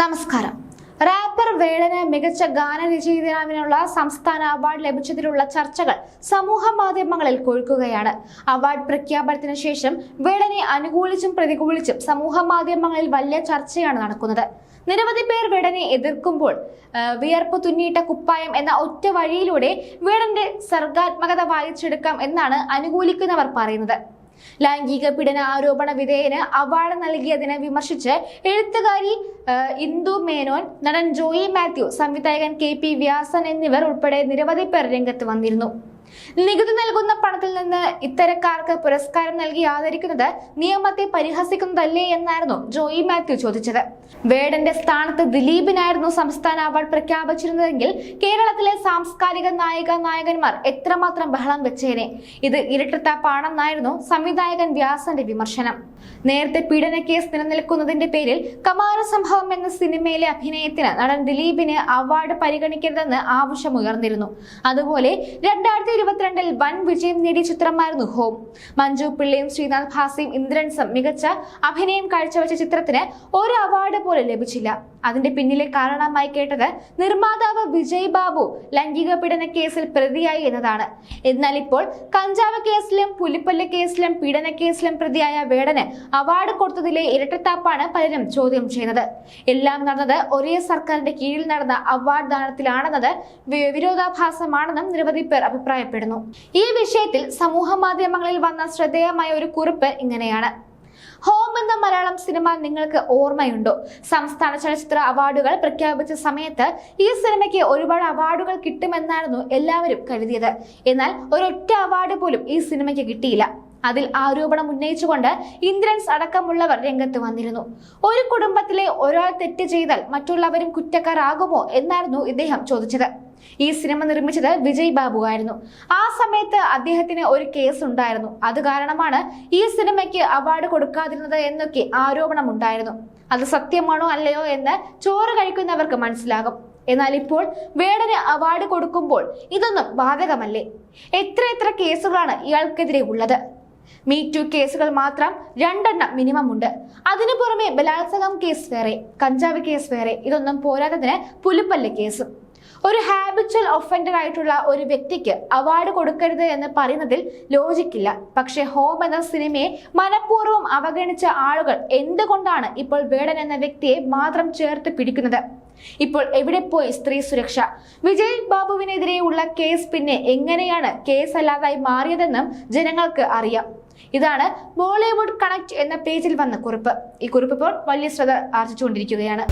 നമസ്കാരം. റാപ്പർ വേളന് മികച്ച ഗാനരചയിതാവിനുള്ള സംസ്ഥാന അവാർഡ് ലഭിച്ചതിലുള്ള ചർച്ചകൾ സമൂഹ മാധ്യമങ്ങളിൽ കൊഴുക്കുകയാണ്. അവാർഡ് പ്രഖ്യാപനത്തിന് ശേഷം വേളനെ അനുകൂലിച്ചും പ്രതികൂലിച്ചും സമൂഹ മാധ്യമങ്ങളിൽ വലിയ ചർച്ചയാണ് നടക്കുന്നത്. നിരവധി പേർ വേടനെ എതിർക്കുമ്പോൾ വിയർപ്പ് തുന്നിയിട്ട കുപ്പായം എന്ന ഒറ്റ വഴിയിലൂടെ വേടന്റെ സർഗാത്മകത വായിച്ചെടുക്കാം എന്നാണ് അനുകൂലിക്കുന്നവർ പറയുന്നത്. ലൈംഗിക പീഡന ആരോപണ വിധേയന് അവാർഡ് നൽകിയതിനെ വിമർശിച്ച് എഴുത്തുകാരി ഇന്ദു മേനോൻ നടൻ ജോയി മാത്യു സംവിധായകൻ കെ പി വ്യാസൻ എന്നിവർ ഉൾപ്പെടെ നിരവധി പേർ രംഗത്ത് വന്നിരുന്നു. നികുതി നൽകുന്ന പണത്തിൽ നിന്ന് ഇത്തരക്കാർക്ക് പുരസ്കാരം നൽകി ആദരിക്കുന്നത് നിയമത്തെ പരിഹസിക്കുന്നതല്ലേ എന്നായിരുന്നു ജോയി മാത്യു ചോദിച്ചത്. വേടന്റെ സ്ഥാനത്ത് ദിലീപിനായിരുന്നു സംസ്ഥാന അവാർഡ് പ്രഖ്യാപിച്ചിരുന്നതെങ്കിൽ കേരളത്തിലെ സാംസ്കാരിക നായിക നായകന്മാർ എത്രമാത്രം ബഹളം വെച്ചേനെ. ഇത് ഇരട്ടത്താപ്പാണെന്നായിരുന്നു സംവിധായകൻ വ്യാസന്റെ വിമർശനം. നേരത്തെ പീഡന കേസ് നിലനിൽക്കുന്നതിന്റെ പേരിൽ കമാര സംഭവം എന്ന സിനിമയിലെ അഭിനയത്തിന് നടൻ ദിലീപിന് അവാർഡ് പരിഗണിക്കരുതെന്ന് ആവശ്യമുയർന്നിരുന്നു. അതുപോലെ രണ്ടായിരത്തി ഇരുപത്തിരണ്ടിൽ വൻ വിജയം നേടിയ ചിത്രമായിരുന്നു ഹോം. മഞ്ജു പിള്ളയും ശ്രീനാഥ് ഭാസിയും ഇന്ദ്രൻസും മികച്ച അഭിനയം കാഴ്ചവെച്ച ചിത്രത്തിന് ഒരു അവാർഡ് പോലും ലഭിച്ചില്ല. അതിന്റെ പിന്നിലെ കാരണമായി കേട്ടത് നിർമ്മാതാവ് വിജയ് ബാബു ലൈംഗിക പീഡന കേസിൽ പ്രതിയായി എന്നതാണ്. എന്നാൽ ഇപ്പോൾ കഞ്ചാവ് കേസിലും പുലിപ്പല്ല കേസിലും പീഡന കേസിലും പ്രതിയായ വേടന് അവാർഡ് കൊടുത്തതിലെ ഇരട്ടത്താപ്പാണ് പലരും ചോദ്യം ചെയ്യുന്നത്. എല്ലാം നടന്നത് ഒരേ സർക്കാരിന്റെ കീഴിൽ നടന്ന അവാർഡ് ദാനത്തിലാണെന്നത് വിരോധാഭാസമാണെന്നും നിരവധി പേർ അഭിപ്രായപ്പെടുന്നു ഈ വിഷയത്തിൽ സമൂഹ മാധ്യമങ്ങളിൽ വന്ന ശ്രദ്ധേയമായ ഒരു കുറിപ്പ് ഇങ്ങനെയാണ്. ഹോം എന്ന മലയാളം സിനിമ നിങ്ങൾക്ക് ഓർമ്മയുണ്ടോ? സംസ്ഥാന ചലച്ചിത്ര അവാർഡുകൾ പ്രഖ്യാപിച്ച സമയത്ത് ഈ സിനിമയ്ക്ക് ഒരുപാട് അവാർഡുകൾ കിട്ടുമെന്നായിരുന്നു എല്ലാവരും കരുതിയത്. എന്നാൽ ഒരൊറ്റ അവാർഡ് പോലും ഈ സിനിമയ്ക്ക് കിട്ടിയില്ല. അതിൽ ആരോപണം ഉന്നയിച്ചുകൊണ്ട് ഇന്ദ്രൻസ് അടക്കമുള്ളവർ രംഗത്ത് വന്നിരുന്നു. ഒരു കുടുംബത്തിലെ ഒരാൾ തെറ്റ് ചെയ്താൽ മറ്റുള്ളവരും കുറ്റക്കാരാകുമോ എന്നായിരുന്നു ഇദ്ദേഹം ചോദിച്ചത്. ഈ സിനിമ നിർമ്മിച്ചത് വിജയ് ബാബു ആയിരുന്നു. ആ സമയത്ത് അദ്ദേഹത്തിന് ഒരു കേസ് ഉണ്ടായിരുന്നു. അത് കാരണമാണ് ഈ സിനിമയ്ക്ക് അവാർഡ് കൊടുക്കാതിരുന്നത് എന്നൊക്കെ ആരോപണം ഉണ്ടായിരുന്നു. അത് സത്യമാണോ അല്ലയോ എന്ന് ചോറ് കഴിക്കുന്നവർക്ക് മനസ്സിലാകും. എന്നാൽ ഇപ്പോൾ വേടന് അവാർഡ് കൊടുക്കുമ്പോൾ ഇതൊന്നും ബാധകമല്ലേ? എത്ര എത്ര കേസുകളാണ് ഇയാൾക്കെതിരെ ഉള്ളത്? മീ ടു കേസുകൾ മാത്രം രണ്ടെണ്ണം മിനിമം ഉണ്ട്. അതിനു പുറമെ ബലാത്സംഗം കേസ് വേറെ കഞ്ചാവ് കേസ് വേറെ ഇതൊന്നും പോരാത്തതിന് പുലിപ്പല്ല് കേസും ഒരു ഹാബിച്വൽ ഒഫൻഡർ ആയിട്ടുള്ള ഒരു വ്യക്തിക്ക് അവാർഡ് കൊടുക്കരുത് എന്ന് പറയുന്നതിൽ ലോജിക്കില്ല പക്ഷേ ഹോം എന്ന സിനിമയെ മനഃപൂർവം അവഗണിച്ച ആളുകൾ എന്തുകൊണ്ടാണ് ഇപ്പോൾ വേടൻ എന്ന വ്യക്തിയെ മാത്രം ചേർത്ത് പിടിക്കുന്നത്? ഇപ്പോൾ എവിടെ പോയി സ്ത്രീ സുരക്ഷ? വിജയ് ബാബുവിനെതിരെയുള്ള കേസ് പിന്നെ എങ്ങനെയാണ് കേസ് അല്ലാതായി മാറിയതെന്നും ജനങ്ങൾക്ക് അറിയാം. ഇതാണ് ബോളിവുഡ് കണക്ട് എന്ന പേജിൽ വന്ന കുറിപ്പ്. ഈ കുറിപ്പ് ഇപ്പോൾ വലിയ ശ്രദ്ധ ആർജിച്ചുകൊണ്ടിരിക്കുകയാണ്.